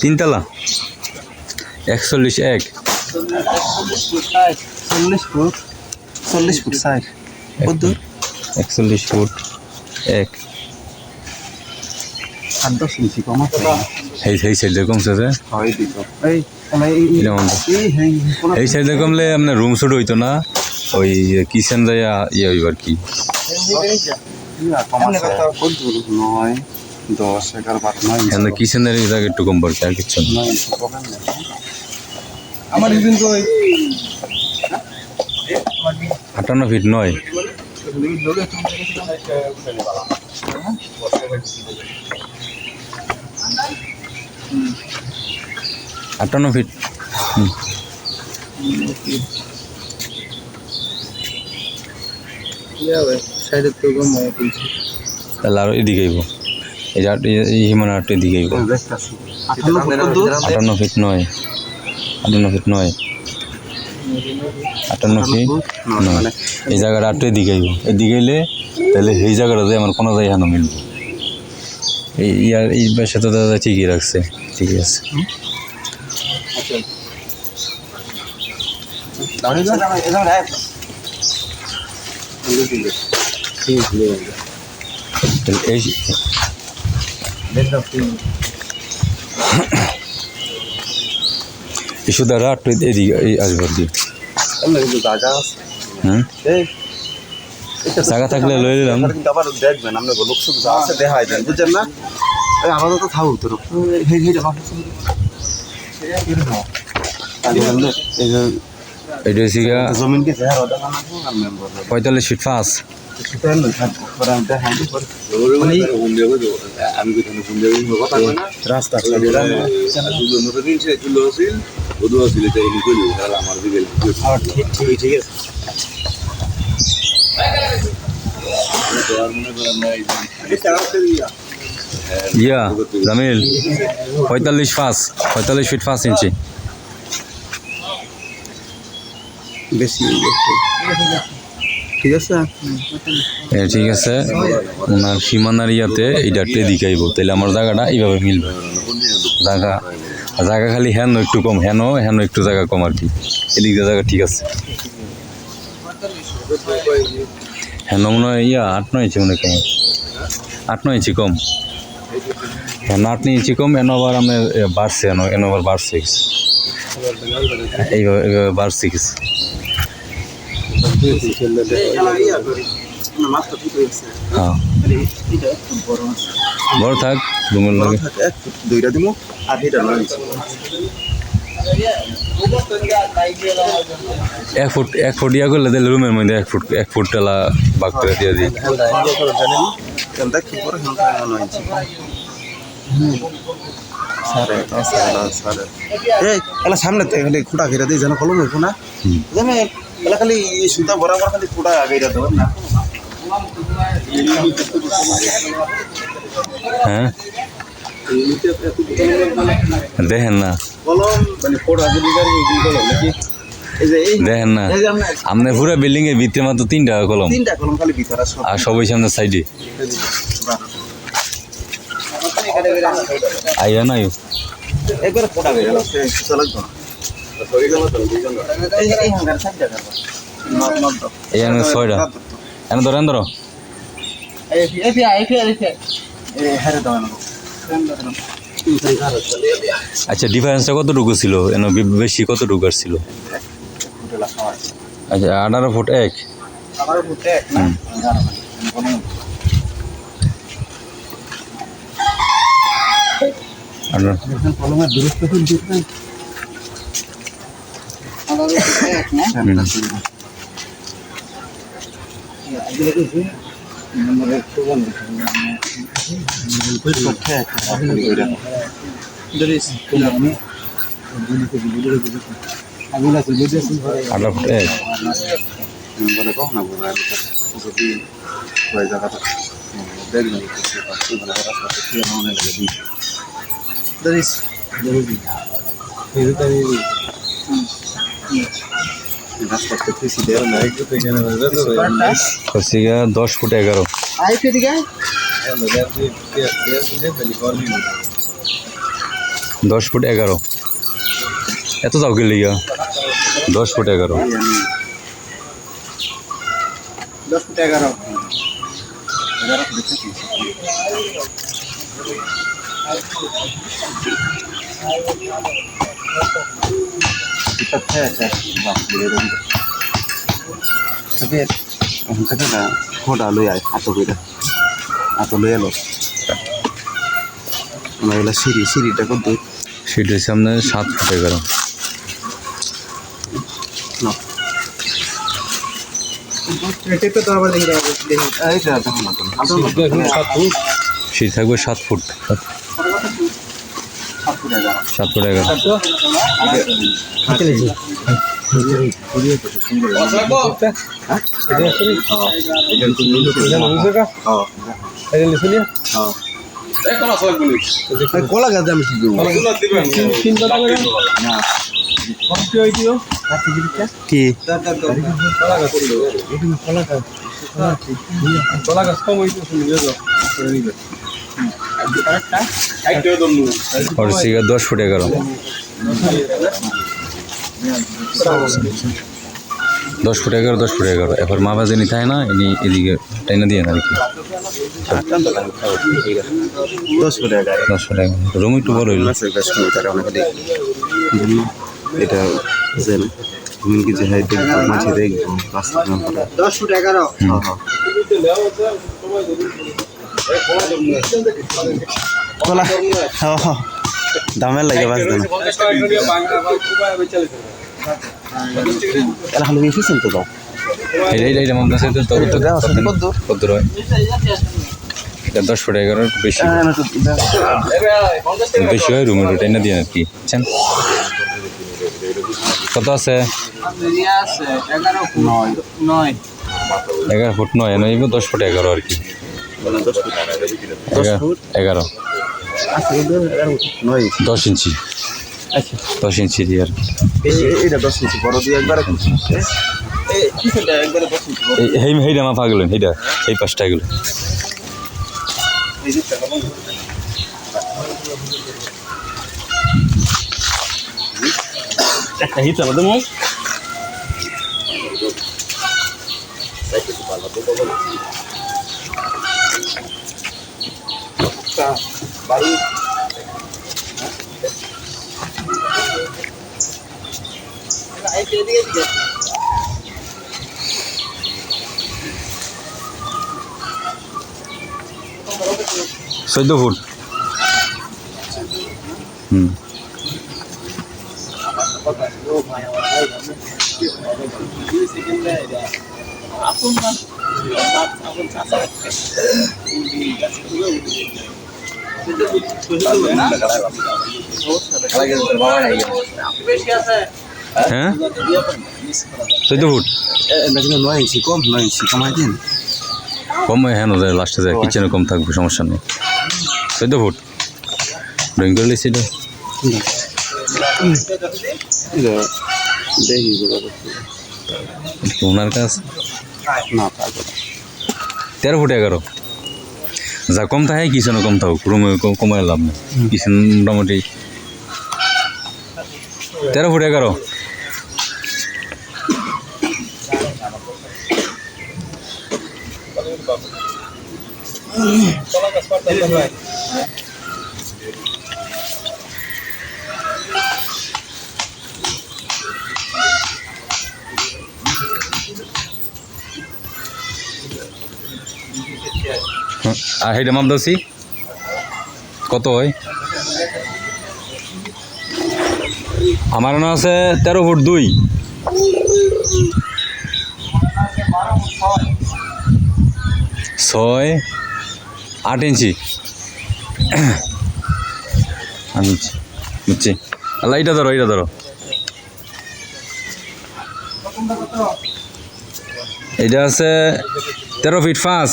তিনতলা? একচল্লিশ এক। চল্লিশ ফুট চল্লিশ ফুট সাইড। একচল্লিশ ফুট এক। আট দশ ইঞ্চি কম এই সেই সাইডে কমছে যে? এই এই- এই- এটা মনে সাইডে কমলে আপনার রুম শুট হইতো না? ওই কিচেন যাইয়া ইয়ে হইব আর কি। দশ এগারো বারো নয় এখানে কিচেনের জায়গা একটু কম পড়ছে আর আছে। আমার আটান্ন ফিট নয়। আটান্ন ফিট তাহলে আরও এদিকে আইব। আঠান্ন ফুট কদ্দুর আটান্ন ফিট নয়। আটান্ন ফিট নয়। আটান্ন ফিট নয়। এই জায়গাটা আটটা এদিকে আইব এদিকে এলে তাহলে এই জায়গাটাতে আমার কোনো জায়গা না মিলব। এই ইয়ার এই পাশে তো দাদা ঠিকই রাখছে। ঠিকই আছে। এই শুধু আর আটটা এদিকে এই আসবে আর কি জায়গা আছে হুম এই এটা জায়গা থাকলে লয়ে নিলাম আপনারা কিন্তু আবার দেখবেন আপনি লোক শুধু আছে দেখাই দেন বুঝছেন না থাকুক তোর পঁয়তাল্লিশ ফিট পাঁচ ইয়া জামিল পঁয়তাল্লিশ পাঁচ পঁয়তাল্লিশ ফিট পাঁচ ইঞ্চি। বেশি। ঠিক আছে? এ, ঠিক আছে। ওনার সীমানার ইয়াতে এইটা একটু এদিকে আইব তাহলে আমার জায়গাটা এইভাবে মিলবে। জায়গা জায়গা খালি হেন একটু কম হেন হেন একটু জায়গা কম আর কি। এদিক জায়গা ঠিক আছে। হেন মনে হয় ইয়া আট নয় ইঞ্চি মনে হয় কম। আট নয় ইঞ্চি কম। হেন আট নয় ইঞ্চি কম এন আবার আমার এ, বাড়ছে এন এন বাড়ছে। এইভাবে এইভাবে বাড়ছে কিছু মাছটা ঠিক হয়েছে হ্যাঁ এটা একটু বড় থাক বড় লাগে থাকে এক ফুট দুইটা দিমু আর এটা ইঞ্চি এক ফুট এক ফুট ইয়া করলে তাহলে রুমের মধ্যে এক ফুট এক ফুট টালা বাগ করে দিয়ে দিই সামনে খালি খুঁটা ঘিরে দিই যেন কলম হইব না। এলা খালি সুতা বরাবর খালি খুঁটা ঘিরে দেবেন না। হ্যাঁ। দেখেন না। মানে দেখেন না। আপনার পুরো বিল্ডিং এর ভিতরে মাত্র তিনটা কলম। আর সবাই সামনে সাইডে আইয়া একবার না এই নট দাও এই এনে ছয়টা। এনে ধরেন ধরো। না আচ্ছা ডিফারেন্সটা কতটুকু ছিল? এন বেশি কতটুকু ছিল? আচ্ছা আঠারো ফুট এক। আমার বুঝতে না আঠারো কলমের দূরত্ব কোন দেখবেন আঠারো ফুট এক হচ্ছে গিয়া দশ ফুট এগারো দশ ফুট এগারো এত যাও কি লিগা দশ ফুট এগারো দশ ফুট এগারো এগারো ফুট থেকে খোটা লই আয় এত করে এত লই এলো আমরা সিঁড়ি সিঁড়িটা সামনে সাত ফুট না টেপে তো আবার দেখি দেখি। এইটা দেখো না থাকবে সাত ফুট। সাত সাত ফুট। সাত ফুট এগারো। কলা গাছ আমি কি? করব কি আর সিগা দশ ফুট এগারো দশ ফুট এগারো দশ ফুট এগারো। এবার মা বাজে নিতে হয় না ইনি এদিকে টাইনা দিয়ে না আর কি দশ ফুট এগারো। দশ ফুট এগারো রুম একটু বড় হইল। এটা জেন তুমি কি যে হাই দেখব মাঝে দেখব দশ ফুট এগারো। হ্যাঁ হ্যাঁ। দামের লাগে বাস দাম এলা খালি এসেছেন তো দাও। কত দূর? কত দূর হয়? এটা দশ ফুট এগারো বেশি। হ্যাঁ, বেশি হয় রুমের দিয়ে আর কি। বুঝছেন? কত আছে? এগারো ফুট নয় নয়। এগারো ফুট নয় নয় দশ ফুট এগারো আর কি। এগারো। আচ্ছা দশ ইঞ্চি। আচ্ছা। দশ ইঞ্চি দিয়ে আর এইটা দশ ইঞ্চি বড় দিয়ে একবারে হেইটা মাফা গেলেন হেইটা এই পাঁচটা গেল এই একটা হিট আলাদা দেবো চোদ্দ ফুট হুম হ্যাঁ? চোদ্দ ফুট? দেখলে নয় ইঞ্চি কম নয় ইঞ্চি কমাই দিন কম হ্যাঁ যায় লাস্টে যায় কিচেনে কম থাকবে সমস্যা নেই। চোদ্দ ফুট? ড্রয়িং করে লিখছি এটা। এটা দেখি ওনার কাজ? না তেরো ফুট এগারো। যা কম থাকে কিচেনে কম থাকুক রুমে কমায় লাভ নেই। কিছু মোটামুটি তেরো ফুট এগারো হ্যাঁ, আর সেইটা মাপ দাসি কত হয়? আমার না আছে তেরো ফুট দুই। ছয়, আট ইঞ্চি। বুঝছি। এইটা ধরো এইটা ধরো। এইটা আছে তেরো ফিট পাঁচ।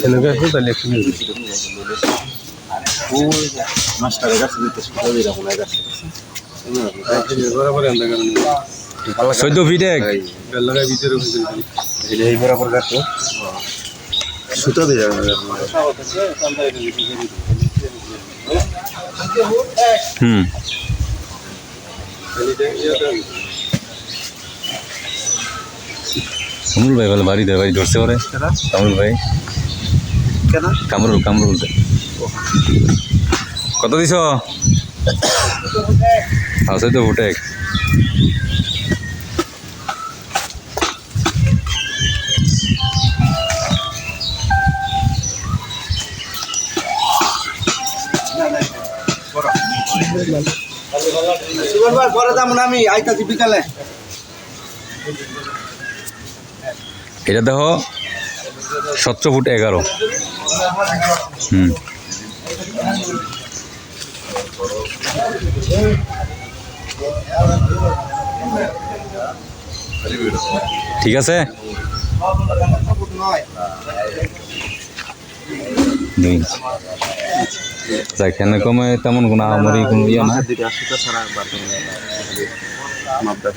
Se lo que fruta le Uy, más tarde de. চৈধ্য ফিট এক? এটা এই বরাবর কাটতো সুতা দিয়ে হুম। কামরুল ভাই বলে বাড়ি দেয় ভাই ধরছে পরে কামরুল ভাই। কেন? কামরুল কামরুল। কত দিছ? আছে তো আমি আইতাছি বিকালে। এটা দেখো সতেরো ফুট এগারো। হুম। ঠিক আছে? যাক কমে তেমন কোনো আমারই কোনো ইয়ে না